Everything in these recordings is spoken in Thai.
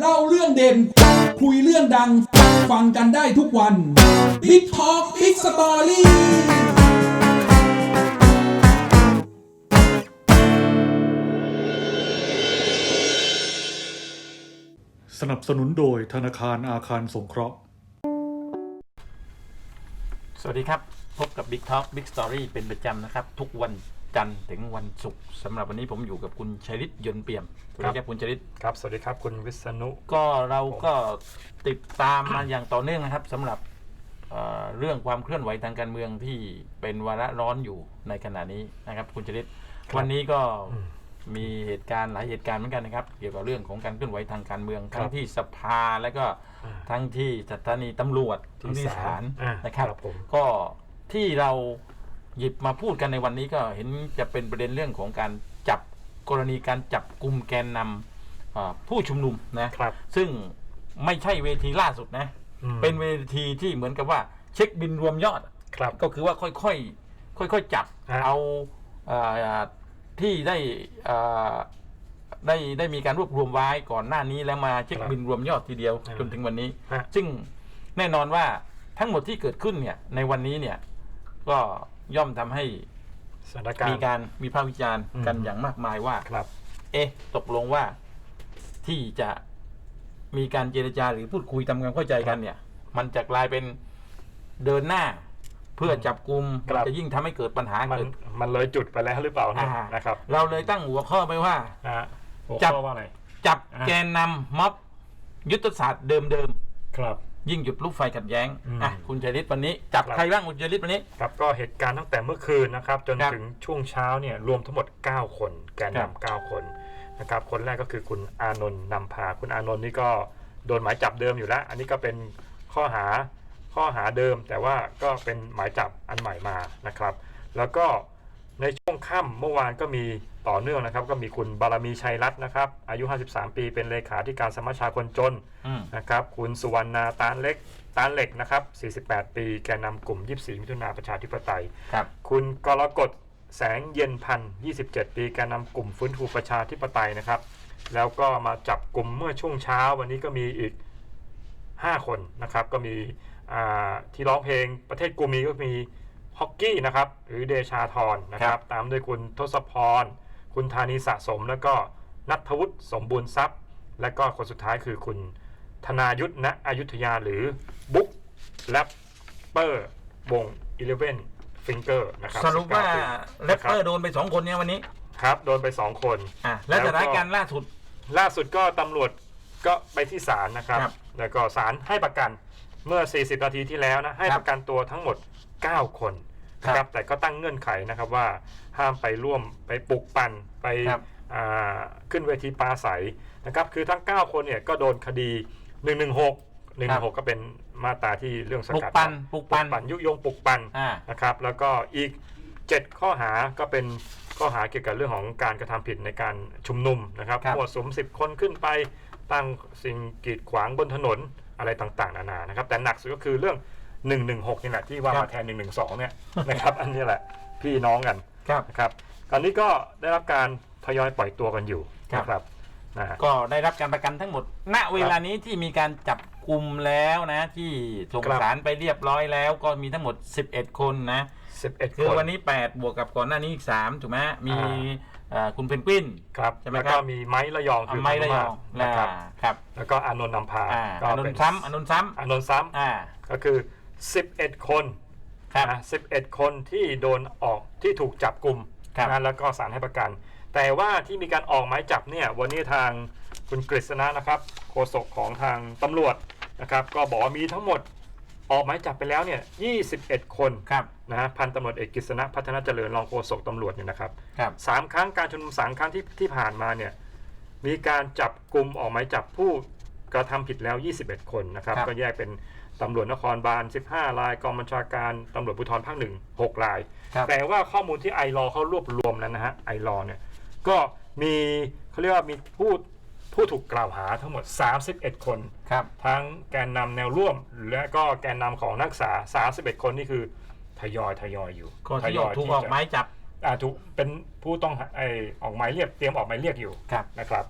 เล่าเรื่องเด่น คุยเรื่องดัง ฟังกันได้ทุกวัน Big Talk Big Story สนับสนุนโดยธนาคารอาคารสงเคราะห์ สวัสดีครับ พบกับ Big Talk Big Story เป็นประจำนะครับ ทุกวัน จันทร์ถึงวันศุกร์สำหรับวันนี้ผมอยู่กับคุณชัยฤทธิ์ยนต์เปี่ยมสวัสดีครับคุณชัยฤทธิ์ครับ สวัสดีครับคุณวิษณุ ก็เราก็ติดตามมาอย่างต่อเนื่องนะครับสำหรับเอ่อเรื่องความเคลื่อนไหวทางการเมืองที่เป็นวาระร้อนอยู่ในขณะนี้นะครับ คุณชัยฤทธิ์วันนี้ก็มีเหตุการณ์หลายเหตุการณ์เหมือนกันนะครับ เกี่ยวกับเรื่องของการเคลื่อนไหวทางการเมืองทั้งที่สภาและก็ทั้งที่สถานีตำรวจทั้งที่ศาลอ่านะครับ ครับผม ก็ที่เรา หยิบมาพูดกันในวันนี้ก็เห็นจะเป็นประเด็นเรื่องของการจับกรณีการจับกลุ่มแกนนำอ่าผู้ชุมนุมนะครับ ซึ่งไม่ใช่เวทีล่าสุดนะอืมเป็นเวทีที่เหมือนกับว่าเช็คบินรวมยอดครับก็คือว่าค่อยๆค่อยๆจับฮะเอาอ่าที่ได้อ่าได้ได้มีการรวบรวมไว้ก่อนหน้านี้แล้วมาเช็คบินรวมยอดทีเดียวจนถึงวันนี้ฮะซึ่งแน่นอนว่าทั้งหมดที่เกิดขึ้นเนี่ยในวันนี้เนี่ยก็ ย่อมทำให้สถานการมีณ์ การมีภาควิจารณ์กันอืม อย่างมากมายว่า ครับ เอ๊ะ ตกลงว่าที่จะมีการเจรจาหรือพูดคุยทำความเข้าใจกันเนี่ย มันจะกลายเป็นเดินหน้า เพื่อจับกลุ่มครับมันจะยิ่งทำให้เกิดปัญหามันเกิด มันเลยจุดไปแล้วหรือเปล่าเนี่ยอ่านะครับเราเลยตั้งหัวข้อไปว่า นะฮะหัวจับ ข้อว่าอะไร จับอ่าแกนนำม็อบยุทธศาสตร์เดิมครับๆ ยิ่งหยุดลูกไฟขัดแย้งอืม อะคุณชัยฤทธิ์วันนี้จับครับใครบ้างคุณชัยฤทธิ์วันนี้ ครับก็เหตุการณ์ตั้งแต่เมื่อคืนนะครับจนครับถึงช่วงเช้าเนี่ยรวมทั้งหมด 9 คน แกนครับนำเก้าคนนะครับคนแรกก็คือคุณอานนท์นำพา คุณอานนท์นี่ก็โดนหมายจับเดิมอยู่แล้ว อันนี้ก็เป็นข้อหาข้อหาเดิม แต่ว่าก็เป็นหมายจับอันใหม่มานะครับ แล้วก็ ในช่วงค่ำเมื่อวานก็มีต่อเนื่องนะครับ ก็มีคุณบารมีชัยรัตน์นะครับ อายุ 53 ปีเป็นเลขาธิการสมัชชาคนจนอืมนะครับ คุณสุวรรณาตานเล็กตานเหล็กนะครับ 48 ปีแกนนำกลุ่ม 24 มิถุนาประชาธิปไตย ครับ คุณกรกฎแสงเย็นพันธ์27 ปีแกนนำกลุ่มฟื้นฟูประชาธิปไตยนะครับ แล้วก็มาจับกลุ่มเมื่อช่วงเช้าวันนี้ก็มีอีก 5 คนนะครับ ก็มีอ่าที่ร้องเพลงประเทศกูมีก็มี ฮอกกี้นะครับหรือเดชาธรนะคครัรับบตามด้วยคุณทศพร คุณธานีสะสม แล้วก็นัทวุฒิสมบูรณ์ทรัพย์ และก็คนสุดท้ายคือคุณธนายุทธณอยุธยาหรือบุ๊กแรปเปอร์วง11 Finger นะครับสรุปว่า19ปีแรปเปอร์โดนไปสองคนเนี่ยวันนี้ครับ โดนไป2คนอะและแล้วสก็ถานการณ์ล่าสุด ล่าสุดก็ตำรวจก็ไปที่ศาลนะครับครับ แล้วก็ศาลให้ประกันเมื่อ 40 นาทีที่แล้วนะ ให้ครับประกันตัวทั้งหมด 9 คนนะคครัรับบแต่ก็ตั้งเงื่อนไขนะครับว่าห้ามไปร่วมไปปลุกปั่นไปครับ อ่าขึ้นเวทีปราศัยนะครับคือทั้ง 9 คนเนี่ยก็โดนคดี 116 116 ก็เป็นมาตราที่เรื่องสปลุกกัดปั่นปลุกปั่นปั่นยุยงปลุกปั่น อ่า นะครับแล้วก็อีก 7 ข้อหาก็เป็นข้อหาเกี่ยวกับเรื่องของการกระทำผิดในการชุมนุมนะครับครับ มั่วสุม 10 คนขึ้นไปตั้งสิ่งกีดขวางบนถนนอะไรต่างๆ นานานะครับแต่หนักสุดก็คือเรื่อง 116นี่แหละที่ว่ามาแทน112เนี่ยนะครับอันนี้แหละพี่น้องกันครับนะครับตอนนี้ก็ได้รับการทยอยปล่อยตัวกันอยู่ครับนะครับนะฮะ ก็ได้รับการประกันทั้งหมด ณ เวลานี้ที่มีการจับกลุ่มแล้วนะ ที่ส่งครับ สารไปเรียบร้อยแล้ว ก็มีทั้งหมด 11 คนนะ11คือคนวันนี้ 8 บวกกับก่อนหน้านี้อีก 3 ถูกไหมมีอ่าเอ่อคุณเพนกวิน ครับใช่ไหมแล้วครัก็บ มีไม้ระยองอาคือไม้ระยองนะนะครับครับแล้วก็อานนท์นำพาอ่าก็อนุเป็นซ้ำอนุซ้อานนท์ซ้ำำอ่า ก็คือ 11 คนครับ นะ11 คนที่โดนออกที่ถูกจับกลุ่มครับ นะแล้วก็ศาลให้ประกัน แต่ว่าที่มีการออกหมายจับเนี่ยวันนี้ทางคุณกฤษณะนะครับโฆษกของทางตำรวจนะครับก็บอกว่ามีทั้งหมดออกหมายจับไปแล้วเนี่ย21 คนครับ นะฮะพันตำรวจเอกกฤษณะพัฒนาเจริญรองโฆษกตำรวจเนี่ยนะครับ ครับ สามครั้งการชุมนุมสามครั้งที่ที่ผ่านมาเนี่ยมีการจับกลุ่มออกหมายจับผู้กระทำผิดแล้ว 21 คนนะครับ ครับก็แยกเป็น ตำรวจนครบาล 15 ราย กองบัญชาการตำรวจภูธรภาคหนึ่ง6ราย ครับแต่ว่าข้อมูลที่ไอรอเขารวบรวมแล้วนะฮะไอรอเนี่ยก็มีเขาเรียกว่ามีผู้ผู้ถูกกล่าวหาทั้งหมด 31 คน ครับทั้งแกนนำแนวร่วม และก็แกนนำของนักศึกษา 31 คนนี่คือทยอยทยอยอยู่ก็ที่ทยยถูกที่ออกจะหมายจับอ่าถูกเป็นผู้ต้องหาไอออกหมายเรียกเตรียมออกหมายเรียกอยู่ครับนะครับ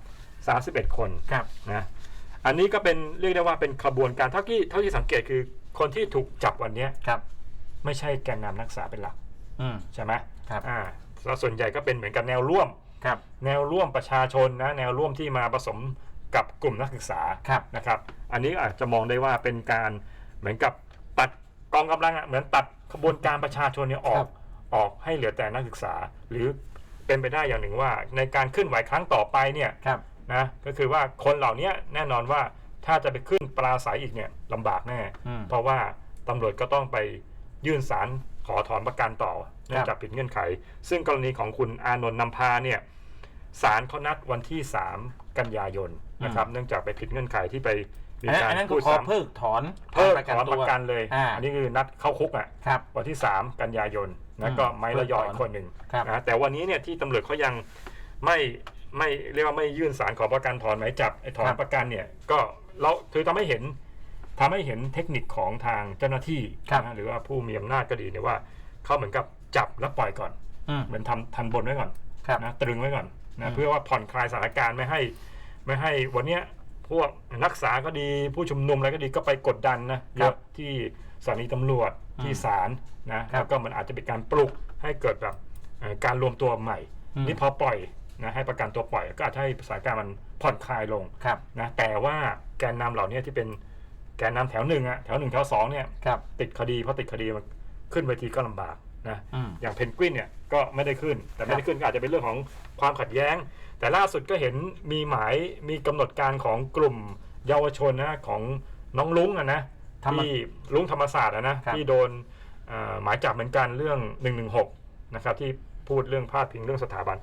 31 คนครับ นะ อันนี้ก็เป็นเรียกได้ว่าเป็นขบวนการเท่าที่เท่าที่สังเกตคือคนที่ถูกจับวันเนี้ยครับ ไม่ใช่แกนนำนักศึกษาเป็นหลักอืม ใช่ไหมครับ อ่าแล้วส่วนใหญ่ก็เป็นเหมือนกับแนวร่วม ครับ แนวร่วมประชาชนนะแนวร่วมที่มาผสมกับกลุ่มนักศึกษาครับ นะครับ อันนี้อาจจะมองได้ว่าเป็นการเหมือนกับตัดกองกำลังอะเหมือนตัดขบวนการประชาชนเนี่ยออกออกให้เหลือแต่นักศึกษา หรือเป็นไปได้อย่างหนึ่งว่า ในการเคลื่อนไหวครั้งต่อไปเนี่ย ครับ นะก็คือว่าคนเหล่านี้แน่นอนว่าถ้าจะไปขึ้นปราศัยอีกเนี่ยลำบากแน่อืมเพราะว่าตำรวจก็ต้องไปยื่นสารขอถอนประกันต่อเนื่องจากผิดเงื่อนไข ซึ่งกรณีของคุณอานนท์นำพาเนี่ยศาลเขานัดวันที่ 3 กันยายนนะครับ เนื่องจากไปผิดเงื่อนไขที่ไปมีอันนั้นการอันนั้นพูก็ดขอซ้ำเพิกถอนเพิการถอนประกันเลยอ่าอันนี้คือนัดเข้าคุกอะครับวันที่ 3 กันยายนอืนะมก็ไม้ระยอยเพิกถอนคนหนึ่งครับนะแต่วันนี้เนี่ยที่ตำรวจเขายังไม่ ไม่เรียกว่าไม่ยื่นสารขอประกันถอนหมายจับไอ้ถอนประกันเนี่ย ก็เราคือทำให้เห็นทำให้เห็นเทคนิคของทางเจ้าหน้าที่ครับนะหรือว่าผู้มีอำนาจก็ดีเนี่ยว่าเขาเหมือนกับจับแล้วปล่อยก่อนอืมเหมือนทำทันบนไว้ก่อนครับนะตรึงไว้ก่อนอืนะมเพื่อว่าผ่อนคลายสถานการณ์ไม่ให้ ไม่ให้วันเนี้ยพวกนักศึกษาก็ดีผู้ชุมนุมอะไรก็ดีก็ไปกดดันนะเยอะที่สถานีตำรวจที่ศาลนะครับแล้วก็มันอาจจะเป็นการปลุกให้เกิดแบบเอ่อการรวมตัวใหม่อืมนี่พอปล่อย นะให้ประกันตัวปล่อยก็อาจจะให้สถานการณ์มันผ่อนคลายลงครับนะแต่ว่าแกนนำเหล่านี้ที่เป็นแกนนำแถวหนึ่งอะแถวหนึ่งแถวสองเนี่ยครับติดคดีเพราะติดคดีมันขึ้นเวทีก็ลำบากนะอืมอย่างเพนกวินเนี่ยก็ไม่ได้ขึ้น แต่ไม่ได้ขึ้นก็อาจจะเป็นเรื่องของความขัดแย้ง แต่ล่าสุดก็เห็นมีหมายมีกำหนดการของกลุ่มเยาวชนนะของน้องลุงอะนะธรรมที่ลุงธรรมศาสตร์อะนะครับที่โดนเอ่อหมายจับเหมือนกันเรื่อง116นะครับที่พูดเรื่องพาดพิงเรื่องสถาบัน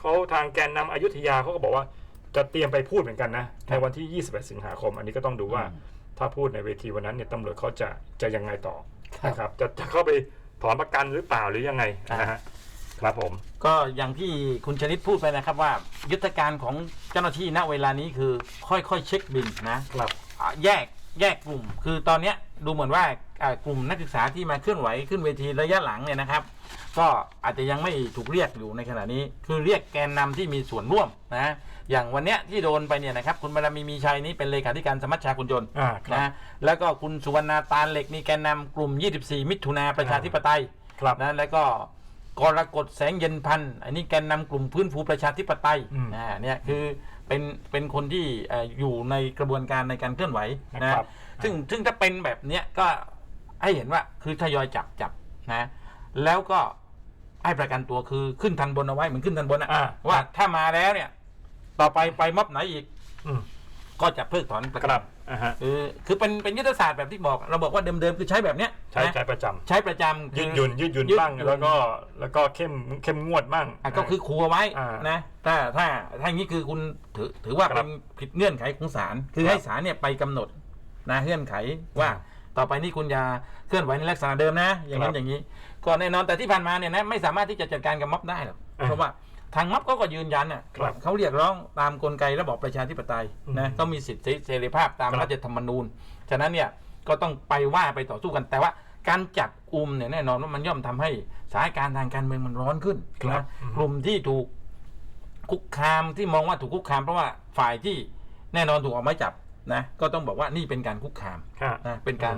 เขาทางแกนนำอยุธยาเขาก็บอกว่าจะเตรียมไปพูดเหมือนกันนะในวันที่ 21 สิงหาคม อันนี้ก็ต้องดูว่าอืมถ้าพูดในเวทีวันนั้นเนี่ยตำรวจเขาจะจะยังไงต่อครับนะครับจะจะเข้าไปถอนประกันหรือเปล่าหรือยังไงนะฮะครับผม ก็อย่างที่คุณชนิดพูดไปนะครับว่า ยุทธการของเจ้าหน้าที่ณเวลานี้คือค่อยๆเช็คบินนะครับอะแยกแยกกลุ่ม คือตอนเนี้ยดูเหมือนว่าอ่า กลุ่มนักศึกษาที่มาเคลื่อนไหวขึ้นเวทีระยะหลังเนี่ยนะครับ ก็อาจจะยังไม่ถูกเรียกอยู่ในขณะนี้ คือเรียกแกนนำที่มีส่วนร่วมนะอย่างวันเนี้ยที่โดนไปเนี่ยนะครับ คุณบารมีมีชัยนี่เป็นเลขาธิการสมัชชาคุณยนต์อ่าครับนะแล้วก็คุณสุวรรณาตาลเหล็กนี่แกนนำกลุ่ม 24 มิถุนาประชาธิปไตยครับนะแล้วก็กรกฎแสงเย็นพันธ์อันนี้แกนนำกลุ่มพื้นฟูประชาธิปไตยอืมนะเนี่ยคือเป็นเป็นคนที่เอ่ออยู่ในกระบวนการในการเคลื่อนไหวนะนะครับซึ่งซึ่งถ้าเป็นแบบเนี้ยก็ ให้เห็นว่าคือทยอยจับจับนะ แล้วก็ให้ประกันตัวคือขึ้นทันบนเอาไว้เหมือนขึ้นทันบนอะอ่า ว่าถ้ามาแล้วเนี่ย ต่อไปไปม็อบไหนอีก อืมก็จะเพิกถอนประคกัรันบอ่าฮะคือคือเป็นเป็นยุทธศาสตร์แบบที่บอก เราบอกว่าเดิมๆคือใช้แบบเนี้ยใช้นะใช้ประจำใช้ประจำยืดคือหยุ่นยืดหยุ่นยืดบ้างหยุ่นแล้วก็แล้วก็เข้มเข้มงวดบ้าง อะก็คือครัวไว้อ่านะถ้าถ้าถ้าอย่างนี้คือคุณถือถือว่าครัเป็บนผิดเงื่อนไขของศาลคือครับให้ศาลเนี่ยไปกำหนดนะเงื่อนไขว่าอืม ต่อไปนี้คุณจะเคลื่อนไหวในลักษณะเดิมนะ อย่างครันั้บนอย่างนี้ ก็แน่นอนแต่ที่ผ่านมาเนี่ยนะไม่สามารถที่จะจัดการกับม็อบได้หรอกอ่าเพราะว่าทางม็อบเขาก็ยืนยันน่ะครับเขาเรียกร้องตามกลไกระบอบประชาธิปไตยนะอืมเขามีสิทธิเสรีภาพตามครับ รัฐธรรมนูญฉะนั้นเนี่ยก็ต้องไปว่าไปต่อสู้กันแต่ว่าการจับกลุ่มเนี่ยแน่นอนว่ามันย่อมทำให้สถานการณ์ทางการเมืองมันร้อนขึ้นครับ นะอืมกลุ่มที่ถูก คุกคามที่มองว่าถูกคุกคามเพราะว่าฝ่ายที่แน่นอนถูกออกหมายจับ นะก็ต้องบอกว่านี่เป็นการคุกคามครับนะเป็นการ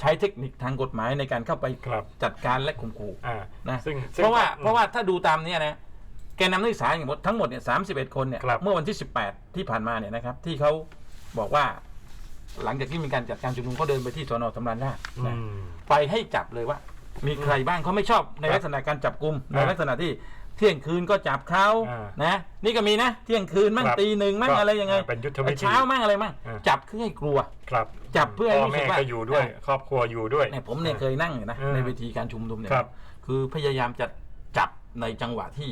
ใช้เทคนิคทางกฎหมายในการเข้าไปครับจัดการและข่มขู่อ่านะซึ่งเพราะว่าซึ่งเพราะว่าถ้าดูตามเนี้ยนะแกนนำนักศึกษาอย่างหมดทั้งหมดเนี่ยสามสิบเอ็ดคนเนี่ยครับเมื่อวันที่สิบแปดที่ผ่านมาเนี่ยนะครับ ที่เขาบอกว่า หลังจากที่มีการจัดการชุมนุมเขาเดินไปที่สอนอสำราญราชอืนะมไปให้จับเลยว่า มีใครบ้างเขาไม่ชอบในครับลักษณะการจับกลุ่มในอ่าลักษณะที่ เที่ยงคืนก็จับเขาอ่านะนี่ก็มีนะ เที่ยงคืนมั่งครับตีหนึ่งมั่งก็อะไรยังไงเป็นยุทธวิธีเช้ามั่งอะไรมั่งอ่า จับเพื่อให้กลัว ครับจับเพื่อให้พ่อรู้สึแม่กว่า ก็อยู่ด้วยอ่าครอบครัวอยู่ด้วย เนี่ยผมเนี่ยเคยนั่งอยู่นะอืมในเวทีการชุมนุมเนี่ยครับคือพยายามจะจับในจังหวะที่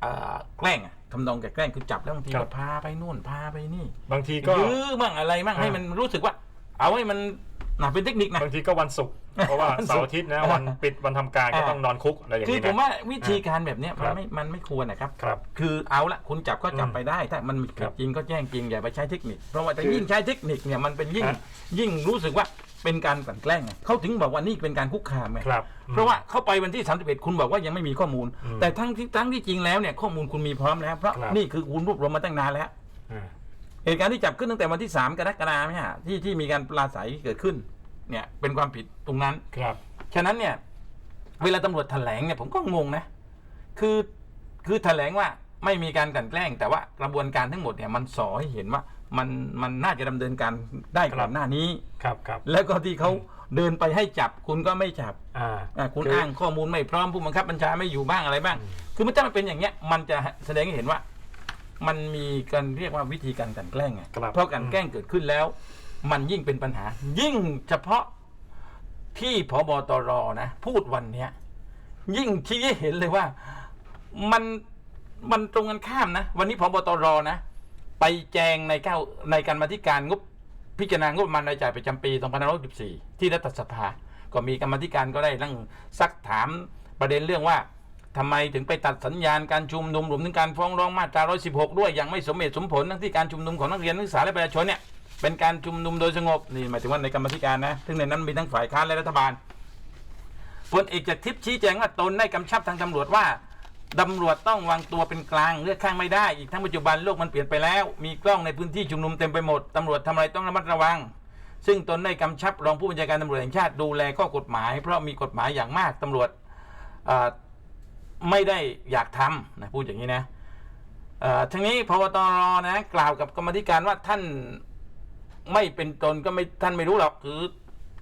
เอ่อแกล้งอะทำนองแกล้งคือจับแล้วบางทีครัก็บ พาไปนู่นพาไปนี่บางทีก็ ยื้อมั่งอะไรมั่งอ่า ให้มันรู้สึกว่า เอาให้มัน น่ะเป็นเทคนิคนะ บางทีก็วันศุกร์เพราะว่าวันศุกร์ เสาร์อาทิตย์นะวันปิดวันทำการก็อ่าต้องนอนคุกอะไรอย่างคือนี้ผมนะ ว่าวิธีการแบบเนี้ยคมันรับไม่มันไม่ควรนะครับ ครับคือเอาละคุณจับก็จับอืมไปได้ ถ้ามันมีครัผิดบจริงก็แจ้งจริงอย่าไปใช้เทคนิค เพราะว่าแต่คือยิ่งใช้เทคนิคเนี่ยมันเป็นยิ่งฮะ ยิ่งรู้สึกว่าเป็นการกลั่นแกล้งไงเขาถึงบอกว่านี่เป็นการคุกคามไง ครับ เพราะว่าเข้าไปวันที่ 31 คุณบอกว่ายังไม่มีข้อมูล อืมแต่ทั้งที่ทั้งที่จริงแล้วเนี่ยข้อมูลคุณมีพร้อมแล้ว เพราะครับ นี่คือคุณรวบรวมมาตั้งนานแล้ว อ่า เหตุการณ์ที่จับขึ้นตั้งแต่วันที่สามกรกฎาคมเนี่ยที่ที่มีการปราศัยเกิดขึ้น เนี่ยเป็นความผิดตรงนั้น ครับ ฉะนั้นเนี่ย เวลาตำรวจแถลงเนี่ยผมก็งงนะ คือคือแถลงว่าไม่มีการกลั่นแกล้ง แต่ว่ากระบวนการทั้งหมดเนี่ยมันสอให้เห็นว่ามันมันน่าจะดำเนินการได้ครัก่อบนหน้านี้ ครับครับแล้วก็ที่เขาเดินไปให้จับคุณก็ไม่จับอ่า อะคุณคืออ้างข้อมูลไม่พร้อมผู้บังคับบัญชาไม่อยู่บ้างอะไรบ้าง คือมันถ้ามันเป็นอย่างเงี้ยมันจะแสดงให้เห็นว่า มันมีการเรียกว่าวิธีการกลั่นแกล้งไงครับ เพราะการแกล้งเกิดขึ้นแล้ว มันยิ่งเป็นปัญหา ยิ่งเฉพาะที่พบตรนะ พูดวันเนี้ย ยิ่งชี้ให้เห็นเลยว่ามันมันตรงกันข้ามนะ วันนี้พบตรนะ ไปแจงในเก้าในการมาธิการงบพิจารณางบประมาณรายจ่ายประจำปี2564ที่รัฐสภา ก็มีกรรมาธิการก็ได้นั่งซักถามประเด็นเรื่องว่า ทำไมถึงไปตัดสัญญาณการชุมนุมรวมถึงการฟ้องร้องมาตรา 116 ด้วยอย่างไม่สมเหตุสมผลทั้งที่การชุมนุมของนักเรียนนักศึกษาและประชาชนเนี่ยเป็นการชุมนุมโดยสงบนี่หมายถึงว่าในกรรมธิการนะซึ่งในนั้นมีทั้งฝ่ายค้านและรัฐบาลพลเอกจากทิพย์ชี้แจงว่าตนได้กำชับทางตำรวจว่าตำรวจต้องวางตัวเป็นกลางเลือกข้างไม่ได้อีกทั้งปัจจุบันโลกมันเปลี่ยนไปแล้ว มีกล้องในพื้นที่ชุมนุมเต็มไปหมดตำรวจทำอะไรต้องระมัดระวัง ซึ่งตนได้กำชับรองผู้บัญชาการตำรวจแห่งชาติดูแลข้อกฎหมาย เพราะมีกฎหมายอย่างมากตำรวจ ไม่ได้อยากทำนะพูดอย่างนี้นะเอ่อทั้งนี้พบตรนะกล่าวกับกรรมาธิการว่าท่านไม่เป็นตนก็ไม่ท่านไม่รู้หรอกคือ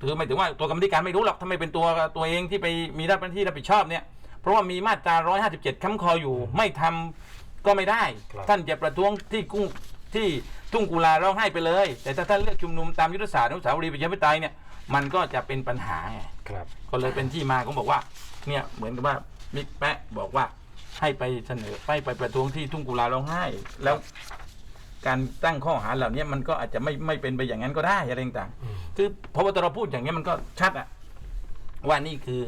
ถือหมายถึงว่าตัวกรรมธิการไม่รู้หรอกถ้าไม่เป็นตัวตัวเองที่ไปมีรับหน้าที่รับผิดชอบเนี่ย เพราะว่ามีมาตรา 157 ค้ำคออยู่ ไม่ทำก็ไม่ได้ครับท่านจะประท้วงที่กุ้งที่ทุ่งกุลาร้องไห้ไปเลย แต่ถ้าท่านเลือกชุมนุมตามยุทธศาสตร์อนุสาวรีย์ประชาธิปไตยเนี่ยมันก็จะเป็นปัญหาไงครับก็เลยเป็นที่มาของบอกว่าเนี่ยเหมือนกับว่า มิกแปะบอกว่าให้ไปเสนอไปไปประท้วงที่ทุ่งกุลาร้องไห้ แล้วการตั้งข้อหาเหล่านี้มันก็อาจจะไม่ไม่เป็นไปอย่างนั้นก็ได้อะไรต่างๆอืมคือพบตรพูดอย่างนี้ยมันก็ชัดอะว่านี่คือ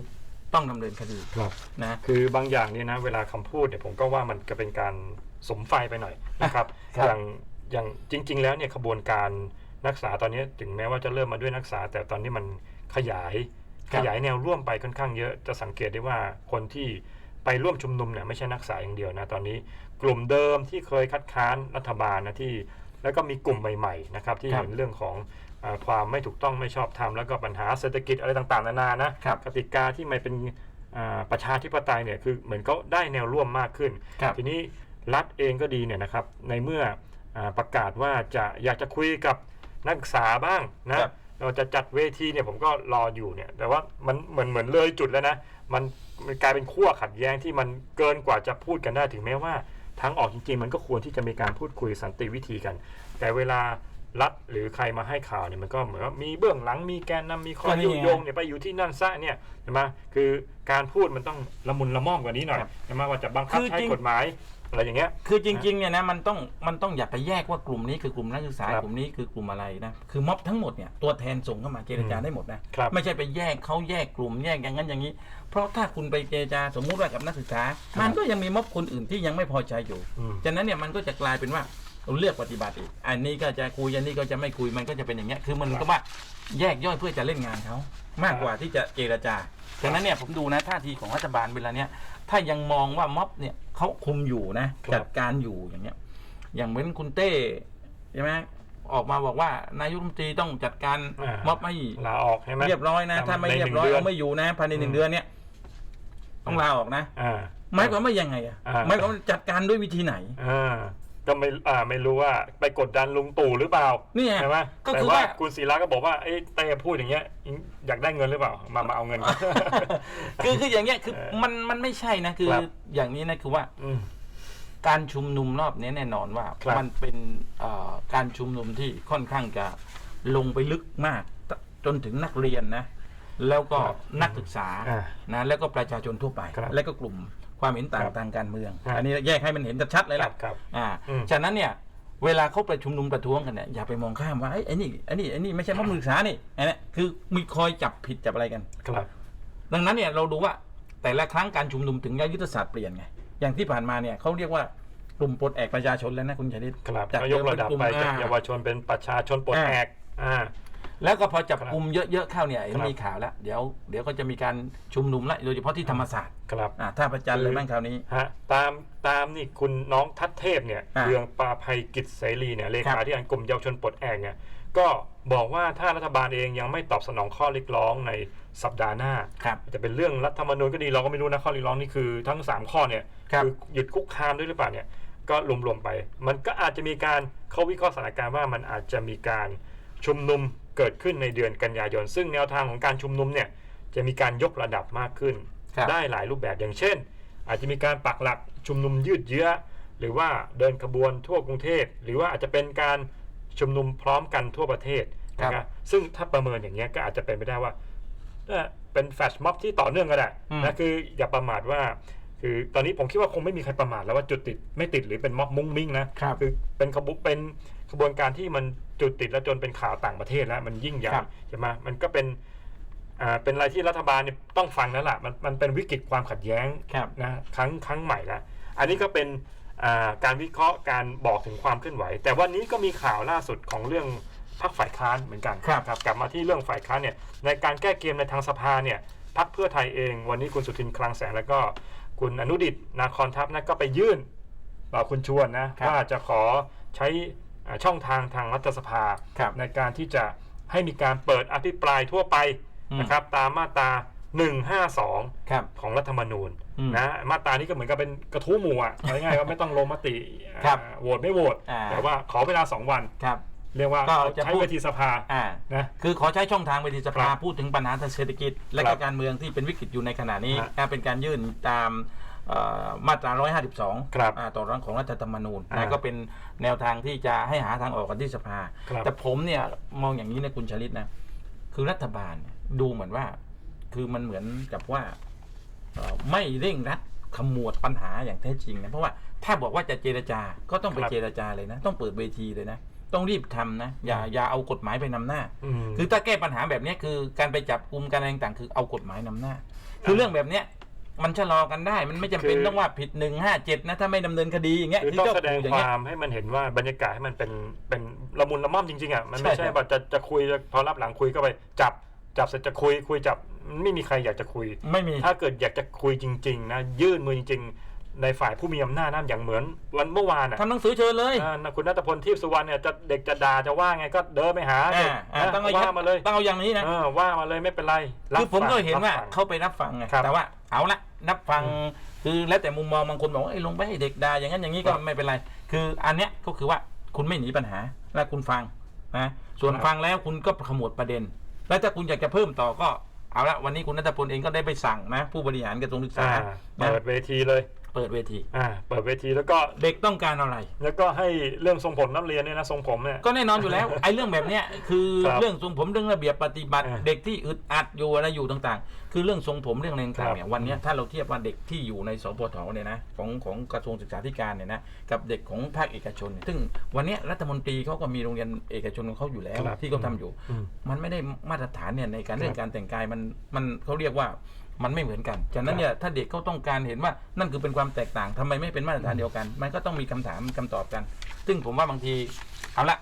ต้องดำเนินคดีครับนะคือบางอย่างเนี่ยนะ เวลาคำพูดเนี่ยผมก็ว่ามันก็เป็นการสมไฟไปหน่อยนะครับครับอย่างอย่างจริง ๆ แล้วเนี่ยขบวนการนักศึกษาตอนนี้ถึงแม้ว่าจะเริ่มมาด้วยนักศึกษา แต่ตอนนี้มันขยาย ขยายแนวร่วมไปค่อนข้างเยอะจะสังเกตได้ว่าคนที่ไปร่วมชุมนุมเนี่ยไม่ใช่นักศึกษาอย่างเดียวนะตอนนี้ กลุ่มเดิมที่เคยคัดค้านรัฐบาลนะที่แล้วก็มีกลุ่มใหม่ๆนะครับที่ครับเห็นเรื่องของอาความไม่ถูกต้องไม่ชอบธรรมแล้วก็ปัญหาเศรษฐกิจอะไรต่างๆนานานะครับกติกาที่ไม่เป็นอ่าประชาธิปไตยเนี่ยคือเหมือนเขาได้แนวร่วมมากขึ้นครับทีนี้รัฐเองก็ดีเนี่ยนะครับในเมื่ออาประกาศว่าจะอยากจะคุยกับนักศึกษาบ้างนะครับ เราจะจัดเวทีเนี่ยผมก็รออยู่เนี่ย แต่ว่ามันเหมือนเหมือนเลยจุดแล้วนะมันมันกลายเป็นขั้วขัดแย้งที่มันเกินกว่าจะพูดกันได้ถึงแม้ว่าทางออกจริงๆ มันก็ควรที่จะมีการพูดคุยสันติวิธีกัน แต่เวลารัฐหรือใครมาให้ข่าวเนี่ยมันก็เหมือนว่ามีเบื้องหลังมีแกนนำมีคอก็ยนี่ยุไงยงเนี่ยไปอยู่ที่นั่นซะเนี่ยใช่ไหมคือการพูดมันต้องละมุนละม่อมกว่านี้หน่อยครับใช่ไหมว่าจะบังคับคือใช้จริงกฎหมาย อะไรอย่างเงี้ย คือจริงๆเนี่ยนะมันต้องมันต้องอย่าไปแยกว่ากลุ่มนี้คือกลุ่มนักศึกษาครับกลุ่มนี้คือกลุ่มอะไรนะคือม็อบทั้งหมดเนี่ยตัวแทนส่งเข้ามาเจรจาอืมได้หมดนะครับ ไม่ใช่ไปแยกเขาแยกกลุ่มแยกอย่างนั้นอย่างนี้ เพราะถ้าคุณไปเจรจาสมมุติว่ากับนักศึกษา มันก็ยังมีม็อบคนอื่นที่ยังไม่พอใจอยู่ อืม ฉะนั้นเนี่ยมันก็จะกลายเป็นว่าเราเลือกปฏิบัติอีกอันนี้ก็จะคุยอันนี้ก็จะไม่คุยมันก็จะเป็นอย่างเงี้ยคือมันก็ว่าแยกย่อยเพื่อจะเล่นงานเขามากกว่าที่จะเจรจา ฉะนั้นเนี่ยผมดูนะท่าทีของรัฐบาลเวลาเนี้ยถ้ายังมองว่าม็อบเนี่ยเขาคุมอยู่นะครับจัดการอยู่อย่างเงี้ย อย่างเหมือนคุณเต้ใช่ไหมออกมาบอกว่านายกรัฐมนตรีต้องจัดการอ่าม็อบให้ลาออกใช่ไหมเรียบร้อยนะ ถ้าไม่ในเรียบร้อยหนึ่งเดือนเอาไม่อยู่นะภายในหนึ่อืงมเดือนเนี่ยต้องลาออกนะอ่าหมายความว่ายังไงอะอ่าหมายความว่าจัดการด้วยวิธีไหนอ่า ก็ไม่อ่าไม่รู้ว่าไปกดดันลุงตู่หรือเปล่านี่ไงใช่ไหมก็แต่คือว่าว่า คุณศิระก็บอกว่าเอ้ยเต้พูดอย่างเงี้ยอยากได้เงินหรือเปล่า มามาเอาเงิน คือคืออย่างเงี้ยคือเออมันมันไม่ใช่นะคือครับ อย่างนี้นะคือว่า อืม การชุมนุมรอบนี้แน่นอนว่าครับมันเป็นเอ่อการชุมนุมที่ค่อนข้างจะลงไปลึกมากจนถึงนักเรียนนะ แล้วก็ครับนักศึกษาอ่านะแล้วก็ประชาชนทั่วไป ครับ แล้วก็กลุ่ม ความเห็นต่างครับทางการเมืองครับอันนี้แยกให้มันเห็นชัดๆเลยครัล่ะบครับอ่าอืมฉะนั้นเนี่ยเวลาเขาประชุมนุมประท้วงกันเนี่ยอย่าไปมองข้ามว่าไอ้ยไอ้นี่ไอ้นี่ไอ้นี่ไม่ใช่ม็อบนักศึกษานี่ไอ้นี่คือมีคอยจับผิดจับอะไรกันครับ ดังนั้นเนี่ยเราดูว่าแต่ละครั้งการชุมนุมถึงยุทธศาสตร์เปลี่ยนไงอย่างที่ผ่านมาเนี่ยเขาเรียกว่ากลุ่มปลดแอกประชาชนแล้วนะคุณชนิดครับจากก็ยกระดับไปเดิมเป็นกลุ่มจากอ่าเยาวชนเป็นประชาชนปลดอ่าแอกอ่า แล้วก็พอจับครับกลุ่มเยอะๆเข้าเนี่ยเห็นครับมีข่าวแล้ว เดี๋ยวเดี๋ยวก็จะมีการชุมนุมละโดยเฉพาะที่ธรรมศาสตร์ครับอ่าท่าประจันทร์เลยแม่งคราวนี้ฮะตามตามนี่คุณน้องทัศเทพเนี่ยอ่าเรืองปราภัยกิจเสรีเนี่ยเลครัขาบธิการกลุ่มเยาวชนปลดแอกเนี่ยก็บอกว่าถ้ารัฐบาลเองยังไม่ตอบสนองข้อเรียกร้องในสัปดาห์หน้าครับจะเป็นเรื่องรัฐธรรมนูญก็ดีเราก็ไม่รู้นะข้อเรียกร้องนี่คือทั้ง 3 ข้อเนี่ยครับอหยุดคุกคามด้วยหรือเปล่าเนี่ยก็รวมๆไป มันก็อาจจะมีการเขาวิเคราะห์สถานการณ์ว่ามันอาจจะมีการชุมนุม เกิดขึ้นในเดือนกันยายน ซึ่งแนวทางของการชุมนุมเนี่ยจะมีการยกระดับมากขึ้นครับได้หลายรูปแบบอย่างเช่น อาจจะมีการปักหลักชุมนุมยืดเยื้อ หรือว่าเดินขบวนทั่วกรุงเทพหรือว่าอาจจะเป็นการชุมนุมพร้อมกันทั่วประเทศนะครับซึ่งถ้าประเมินอย่างเงี้ยก็อาจจะเป็นไปได้ว่าเอ่อเป็นแฟลชม็อบที่ต่อเนื่องก็ได้อืมนะคืออย่าประมาทว่าคือตอนนี้ผมคิดว่าคงไม่มีใครประมาทแล้วว่าจุดติดไม่ติดหรือเป็นม็อบมุ้งมิ้งนะครับอเป็นขบวนเป็น ขบวนการที่มันจุดติดแล้วจนเป็นข่าวต่างประเทศแล้ว มันยิ่งใหญ่ครับ ใช่ไหมมันก็เป็นอ่าเป็นอะไรที่รัฐบาลเนี่ยต้องฟังแล้วล่ะมันมันเป็นวิกฤตความขัดแย้ง ครับ นะครั้งครั้งใหม่แล้วอันนี้ก็เป็นอ่าการวิเคราะห์การบอกถึงความเคลื่อนไหว แต่วันนี้ก็มีข่าวล่าสุดของเรื่องพรรคฝ่ายค้านเหมือนกันครับครับ กลับมาที่เรื่องฝ่ายค้านเนี่ยในการแก้เกมในทางสภาเนี่ยพรรคเพื่อไทยเอง วันนี้คุณสุทินคลังแสงแล้วก็คุณอนุดิตนาคอนทัพนะก็ไปยื่นต่อคุณชวนนะครับ ว่าจะขอใช้อ่า ช่องทางทางรัฐสภาครับในการที่จะให้มีการเปิดอภิปรายทั่วไปอืมนะครับตามมาตรา152ครับของรัฐธรรมนูญอืมนะมาตรานี้ก็เหมือนกับเป็นกระทู้หมู่อะเอาง่ายๆว่าไม่ต้องลงมติครับอ่าโหวตไม่โหวตอ่าแต่ว่าขอเวลา 2 วันครับเรียกว่าก็จะใช้พูดเวทีสภาอ่านะคือขอใช้ช่องทางเวทีสภาครับพูดถึงปัญหาทางเศรษฐกิจ และครัก็บการเมืองที่เป็นวิกฤตอยู่ในขณะนี้ฮะนะเป็นการยื่นตามเอ่อ มาตรา 152ครับอ่าต่อร่างของรัฐธรรมนูญอ่านะก็เป็นแนวทางที่จะให้หาทางออกกันที่สภาครับแต่ผมเนี่ยมองอย่างนี้นะคุณชลิตนะ คือรัฐบาลเนี่ยดูเหมือนว่า คือมันเหมือนกับว่าเอ่อไม่เร่งรัดขมวดปัญหาอย่างแท้จริงนะเพราะว่าถ้าบอกว่าจะเจรจาก็ต้องไปครับเจรจาเลยนะ ต้องเปิดเวทีเลยนะต้องรีบทำนะ อย่าอย่าเอากฎหมายไปนำหน้าอืมคือถ้าแก้ปัญหาแบบเนี้ยคือการไปจับกลุ่มการอะไรต่างๆคือเอากฎหมายนำหน้า คือเรื่องแบบเนี้ย มันชะลอกันได้ มันไม่จำเป็นคือ ต้องว่าผิดหนึ่งห้าเจ็ดนะถ้าไม่ดำเนินคดีอย่างเงี้ยคือที่ต้องเจ้าแสดงปู่อย่าคงเงี้ยวามให้มันเห็นว่าบรรยากาศให้มันเป็นเป็นละมุนละม่อมจริงๆอะมันไม่ใช่ใช่ครับว่าจะจะคุยพอรับหลังคุยก็ไปจับจับเสร็จจะคุยคุยจับไม่มีใครอยากจะคุย ไม่มี ถ้าเกิดอยากจะคุยจริง ๆ นะ ยื่นมือจริงๆ ในฝ่ายผู้มีอำนาจนะอย่างเหมือนวันเมื่อวานอะทำหนังสือเชิญเลย อ่าคุณนัทพลทีพสุวรรณเนี่ยจะเด็กจะด่าจะว่าไงก็เดินไปหาเด็กอ่าอ่านะต้องเอาว่ามาเลยต้องเอาอย่างนี้นะ เออว่ามาเลยไม่เป็นไรรับคือผมก็เห็นว่ารับฟัง เขาไปรับฟังไงครับแต่ว่าเอาละรับฟังอืมคือแล้วแต่มุมมองบางคนบอกว่าไอ้ยลงไปให้เด็กด่าอย่างนั้นอย่างนี้ก็ครับไม่เป็นไร คืออันเนี้ยก็คือว่าคุณไม่หนีปัญหาและคุณฟังนะส่วนครับ ฟังแล้วคุณก็ขมวดประเด็น แล้วถ้าคุณอยากจะเพิ่มต่อก็เอาละวันนี้คุณนัทพลเองก็ได้ไปสั่งนะผู้บริหารกระทรวงศึกษาอ่านะ เปิดเวทีเลย เปิดเวที อ่าเปิดเวทีแล้วก็เด็กต้องการอะไร แล้วก็ให้เรื่องทรงผมนักเรียนเนี่ยนะทรงผมเนี่ย ก็แน่นอนอยู่แล้ว ไอ้เรื่องแบบเนี้ยคือครับเรื่องทรงผมเรื่องระเบียบปฏิบัติ อ่าเด็กที่อึดอัดอยู่อะไรอยู่ต่างๆ คือเรื่องทรงผมเรื่องอะไรครัต่างบ ๆเนี่ยวันเนี้ยถ้าเราเทียบว่าเด็กที่อยู่ในสปทเนี่ยนะของของกระทรวงศึกษาธิการเนี่ยนะกับเด็กของภาคเอกชนเนี่ยซึ่งวันเนี้ยรัฐมนตรีเขาก็มีโรงเรียนเอกชนของเขาอยู่แล้วครับที่เขาทำอยู่ อืม มันไม่ได้มาตรฐานเนี่ยในการเรื่อคงรับการแต่งกายมันมันเขาเรียกว่า มันไม่เหมือนกันฉะนั้นเนี่ยถ้าเด็กเขาต้องการเห็นว่านั่นคือเป็นความแตกต่างทำไมไม่เป็นมาตรฐานเดียวกัน มันก็ต้องมีคำถามคำตอบกัน ซึ่งผมว่าบางทีเอาละ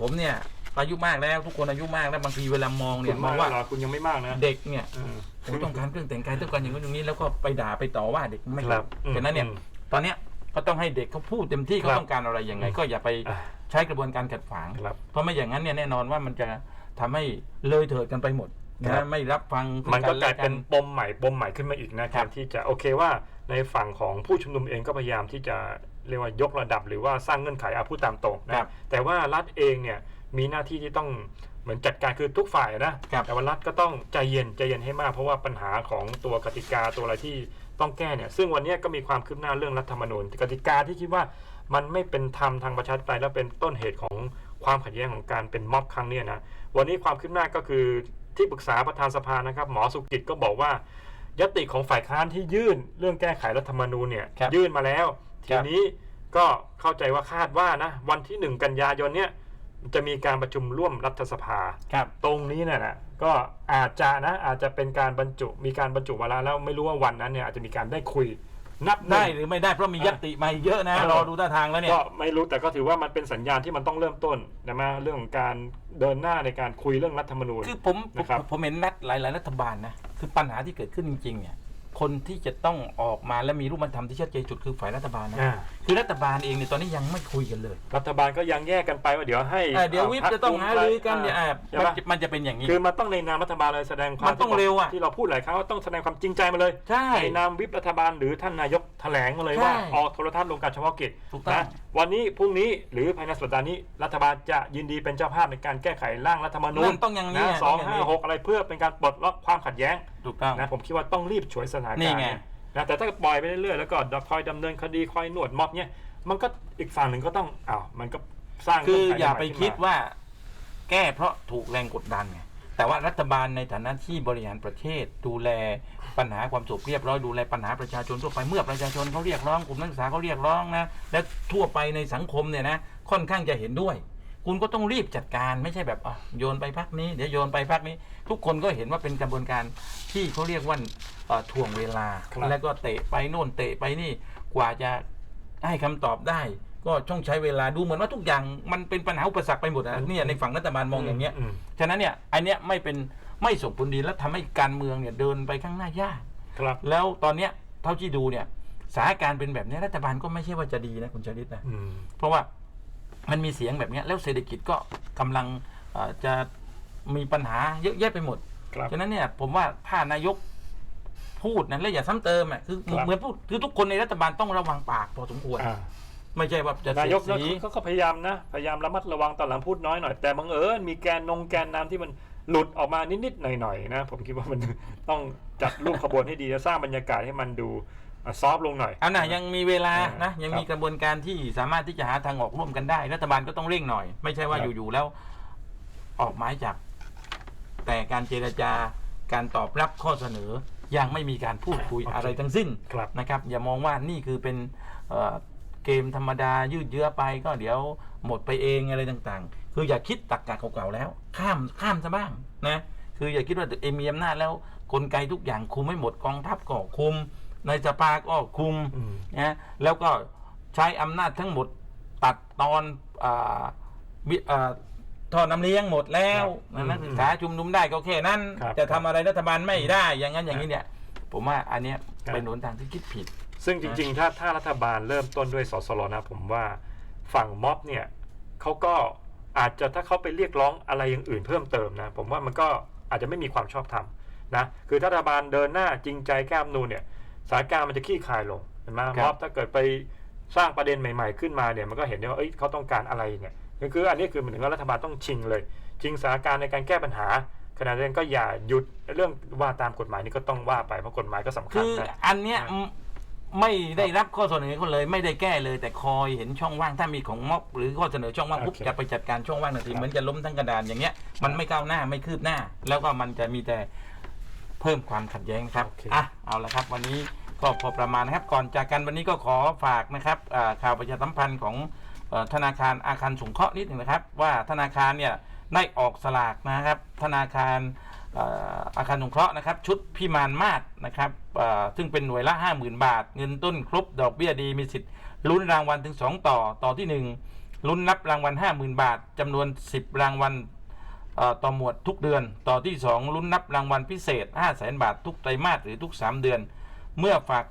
ผมเนี่ยอายุมากแล้วทุกคนอายุมากแล้วบางทีเวลามองคุเนี่ยณมมาองกว่าเหรอคุณยังไม่มากนะเด็กเนี่ยเออโอ้ยต้องการเครื่องแต่งกายต้องการอย่างนู้นอย่างนี้แล้วก็ไปด่าไปต่อว่าเด็กไม่ครับถูกฉะนั้นเนี่ยอืมตอนเนี้ยก็ต้องให้เด็กเขาพูดเต็มที่คเขารับต้องการอะไรยังไง ก็อย่าไปอะใช้กระบวนการขัดขวางครับเพราะไม่อย่างนั้นเนี่ยแน่นอนว่ามันจะทำให้เลยเถิดกันไปหมด ครันะบ ไม่รับฟังซึ่งมันก็กลายและเป็นปมใหม่ปมใหม่ขึ้นมาอีกนะคแทรับนที่จะโอเคว่าในฝั่งของผู้ชุมนุมเองก็พยายามที่จะเรียกว่ายกระดับ หรือว่าสร้างเงื่อนไขอาพูดตามตรงนะครับแต่ว่ารัฐเองเนี่ยมีหน้าที่ที่ต้องเหมือนจัดการคือทุกฝ่ายนะครับแต่ว่ารัฐก็ต้องใจเย็นใจเย็นให้มาก เพราะว่าปัญหาของตัวกติกาตัวอะไรที่ต้องแก้เนี่ยซึ่งวันนี้ก็มีความคืบหน้าเรื่องรัฐธรรมนูญกติกาที่คิดว่ามันไม่เป็นธรรมทางประชาธิปไตยและเป็นต้นเหตุของ ความขัดแย้งของการเป็นม็อบครั้งเนี้ยนะ วันนี้ความคืบหน้าก็คือ ที่ปรึกษาประธานสภานะครับ หมอสุกิจก็บอกว่ายติของฝ่ายค้านที่ยื่นเรื่องแก้ไขรัฐธรรมนูญเนี่ยครับยื่นมาแล้วคทีรับ นี้ก็เข้าใจว่าคาดว่านะวันที่หนึ่งกันยายนเนี่ยจะมีการประชุมร่วมรัฐสภา ครับ ตรงนี้เนี่ยนะก็อาจจะนะอาจจะเป็นการบรรจุมีการบรรจุวาระแล้วไม่รู้ว่าวันนั้นเนี่ยอาจจะมีการได้คุย นับหนึ่ง ได้หรือไม่ได้เพราะมียติมาเยอะนะเออรอดูท่าทางแล้วเนี่ย ก็ไม่รู้แต่ก็ถือว่ามันเป็นสัญญาณที่มันต้องเริ่มต้นนะมาเรื่องของการเดินหน้าในการคุยเรื่องรัฐธรรมนูญ คือผมผมนะครับ ผมเห็นนัดหลาย ๆ รัฐบาลนะ คือปัญหาที่เกิดขึ้นจริง ๆ เนี่ย คนที่จะต้องออกมาและมีรูปธรรมที่ชัดเจนสุดคือฝ่ายรัฐบาลนะ อ่าคือรัฐบาลเองเนี่ยตอนนี้ยังไม่คุยกันเลยรัฐบาลก็ยังแยกกันไปว่าเดี๋ยวให้เออเดี๋ยววิปจะต้องหารือกันเนี่ยอ่าใช่มันปะจะมันจะเป็นอย่างนี้ คือมันต้องในนามรัฐบาลเลยแสดงความมันต้องเร็วอะที่เราพูดหลายครั้งว่าต้องแสดงความจริงใจมาเลยใช่ในนามวิปรัฐบาลหรือท่านนายกแถลงมาเลยใช่ว่าออกโทรทัศน์ลงการเฉพาะกิจถูกต้อง นะวันนี้พรุ่งนี้หรือภายในสัปดาห์นี้รัฐบาลจะยินดีเป็นเจ้าภาพในการแก้ไขร่างรัฐธรรมนูญนั่นต้องอย่างนี้นะอะสองต้ย่ห้านี้หกอะไรเพื่อเป็นการปลดล็อกความขัดแย้งถูกต้อง นะผมคิดว่าต้องรีบฉวยสถานนี่การณ์ไงนะแต่ถ้าปล่อยไปเรื่อยๆแล้วก็คอยดำเนินคดีคอยหนวดม็อบเนี่ยมันก็อีกฝั่งหนึ่งก็ต้องอ้าวมันก็สร้างคือเงื่นขอย่าใหม่ไปขึ้นมคิดว่า แก้เพราะถูกแรงกดดันไงแต่ว่ารัฐบาลในฐานะที่บริหารประเทศ ดูแลปัญหาความสุขเรียบร้อยดูแลปัญหาประชาชนทั่วไปเมื่อประชาชนเขาเรียกร้องกลุ่มนักศึกษาเขาเรียกร้องนะและทั่วไปในสังคมเนี่ยนะค่อนข้างจะเห็นด้วย คุณก็ต้องรีบจัดการไม่ใช่แบบอะโยนไปพักนี้เดี๋ยวโยนไปพักนี้ ทุกคนก็เห็นว่าเป็นกระบวนการที่เขาเรียกว่าเอ่อถ่วงเวลา ครับ แล้วก็เตะไปโน่นเตะไปนี่กว่าจะให้คำตอบได้ ก็ต้องใช้เวลาดูเหมือนว่าทุกอย่างมันเป็นปัญหาอุปสรรคไปหมดนะเนี่ยในฝั่งรัฐบาลมองอย่างเงี้ย มฉะนั้นเนี่ยอันเนี้ยไม่เป็นไม่ส่งผลดีและทำให้การเมืองเนี่ยเดินไปข้างหน้ายาก ครับแล้วตอนเนี้ยเท่าที่ดูเนี่ยสถานการณ์เป็นแบบเนี้ยรัฐบาลก็ไม่ใช่ว่าจะดีนะคุณชลิตนะ อืมเพราะว่า มันมีเสียงแบบเนี้ยแล้วเศรษฐกิจก็กำลังเอ่อจะมีปัญหาเยอะแยะไปหมดครับฉะนั้นเนี่ยผมว่าถ้านายกพูดนะแล้วอย่าซ้ำเติมอะคือครับเหมือนพูดคือทุกคนในรัฐบาลต้องระวังปากพอสมควรอ่าไม่ใช่ว่าจะนายกเสียดสีเขาก็พยายามนะพยายามระมัดระวังตอนหลังพูดน้อยหน่อยแต่บังเอิญมีแกนนงแกนนำที่มันหลุดออกมานิดๆหน่อยๆนะ ผมคิดว่ามันต้องจัดรูปขบวนให้ดีจะสร้างบรรยากาศให้มันดู ซอฟลงหน่อย เอานะยังมีเวลาอ่านะ ยังครับมีกระบวนการที่สามารถที่จะหาทางออกร่วมกันได้ รัฐบาลก็ต้องเร่งหน่อย ไม่ใช่ว่าครับ อยู่ๆแล้ว ออกหมายจับแต่การเจรจาการตอบรับข้อเสนอ ยังไม่มีการพูดคุยอะไรทั้งสิ้น ครับ นะครับอย่ามองว่านี่คือเป็นเอ่อเกมธรรมดายืดเยื้อไปก็เดี๋ยวหมดไปเองอะไรต่างๆ คืออย่าคิดตักกะเก่าๆแล้ว ข้ามข้ามซะบ้างนะคืออย่าคิดว่าตัวเองมีอำนาจแล้วกลไกทุกอย่างคุมไม่หมดกองทัพก็คุม ในสภาก็คุมอืมนะแล้วก็ใช้อำนาจทั้งหมดตัดตอนอาวิอ่าท่อน้ำเลี้ยงหมดแล้วครับนักอืมศึกษาชุมนุมได้ก็แค่นั้นครับจะทำอะไรรัฐบาลไม่ได้ อย่างนั้นอย่างนี้เนี่ย ผมว่าอันเนี้ยครับเป็นหนทางที่คิดผิด ซึ่งจริง ๆ ถ้าถ้ารัฐบาลเริ่มต้นด้วยสสรนะผมว่าฝั่งม็อบเนี่ยเขาก็อาจจะถ้าเขาไปเรียกร้องอะไรอย่างอื่นเพิ่มเติมนะ ผมว่ามันก็อาจจะไม่มีความชอบธรรมนะคือถ้ารัฐบาลเดินหน้าจริงใจแก้รัฐธรรมนูญเนี่ย สถานการณ์มันจะขี้คายลงเห็นไหมครับม็อบถ้าเกิดไปสร้างประเด็นใหม่ ๆ ขึ้นมาเนี่ยมันก็เห็นได้ว่าเอ้ยเขาต้องการอะไรเนี่ยคือคืออันนี้คือเหมือนว่ารัฐบาลต้องชิงเลย ชิงสถานการณ์ในการแก้ปัญหาขณะเดียวกันก็อย่าหยุดเรื่องว่าตามกฎหมายนี่ก็ต้องว่าไปเพราะกฎหมายก็สำคัญคือนะอันเนี้ยนะมไม่ได้รับข้อเสนอเขาเลย ไม่ได้แก้เลย แต่คอยเห็นช่องว่างถ้ามีของม็อบหรือข้อเสนอช่องว่างปุ๊บโอเคจะไปจัดการช่องว่างทันทีครับเหมือนจะล้มทั้งกระดานอย่างเงี้ยมันไม่ก้าวหน้าไม่คืบหน้า แล้วก็มันจะมีแต่ เพิ่มความขัดแย้งครับ โอเค อะ เอาละครับ วันนี้ก็พอประมาณนะครับ ก่อนจากกันวันนี้ก็ขอฝากนะครับอ่าข่าวประชาสัมพันธ์ของเอ่อธนาคารอาคารสงเคราะห์นิดหนึ่งนะครับ ว่าธนาคารเนี่ยได้ออกสลากนะครับ ธนาคารเอ่ออาคารสงเคราะห์นะครับ ชุดพิมานมาศนะครับเอ่อซึ่งเป็นหน่วยละ 50,000 บาท เงินต้นครบดอกเบี้ยดีมีสิทธิ์ลุ้นรางวัลถึง 2 ต่อต่อที่1 ลุ้นรับรางวัล 50,000 บาทจำนวน 10 รางวัลเอ่อ ต่อหมวดทุกเดือน ต่อที่ 2 ลุ้นนับรางวัลพิเศษ 5 0 0แสนบาททุกไตรมาสหรือทุก 3 เดือน เมื่อฝาก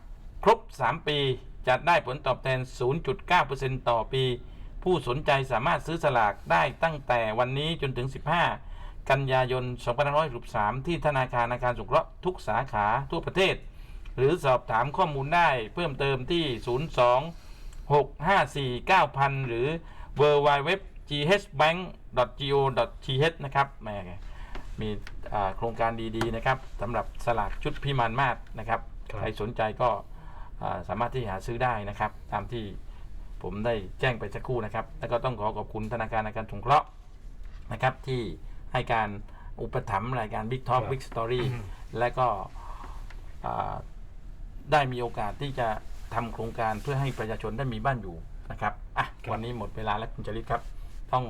ครบ 3 ปีจะได้ผลตอบแทน 0.9%ต่อปี ผู้สนใจสามารถซื้อสลากได้ตั้งแต่วันนี้จนถึง 15 กันยายน 2563 ที่ธนาคารอาคารสงเคราะห์ทุกสาขาทั่วประเทศ หรือสอบถามข้อมูลได้เพิ่มเติมที่ 02 654 9000 หรือ w w w ghbank.go.th นะครับแหมมีอ่าโครงการดีๆนะครับสำหรับสลากชุดพิมานมาศนะครับครับใครสนใจก็อ่าสามารถที่หาซื้อได้นะครับ ตามที่ผมได้แจ้งไปสักครู่นะครับ แล้วก็ต้องขอขอบคุณธนาคารอาคารสงเคราะห์นะครับที่ให้การอุปถัมภ์รายการ Big Talk ครับ Big Story และก็อ่าได้มีโอกาสที่จะทำโครงการเพื่อให้ประชาชนได้มีบ้านอยู่นะครับอะครับวันนี้หมดเวลาแล้วคุณจริตครับ ต้อง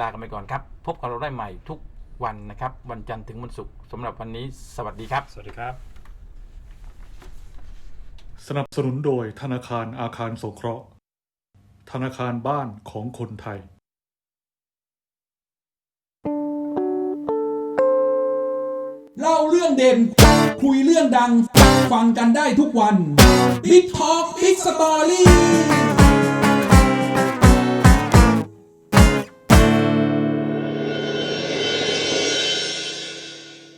ลากันไปก่อนครับ พบกับเราได้ใหม่ทุกวันนะครับ วันจันทร์ถึงวันศุกร์สำหรับวันนี้ สวัสดีครับ สวัสดีครับ สนับสนุนโดยธนาคารอาคารสงเคราะห์ ธนาคารบ้านของคนไทยเล่าเรื่องเด่น คุยเรื่องดัง ฟังกันได้ทุกวัน Big Talk Big Story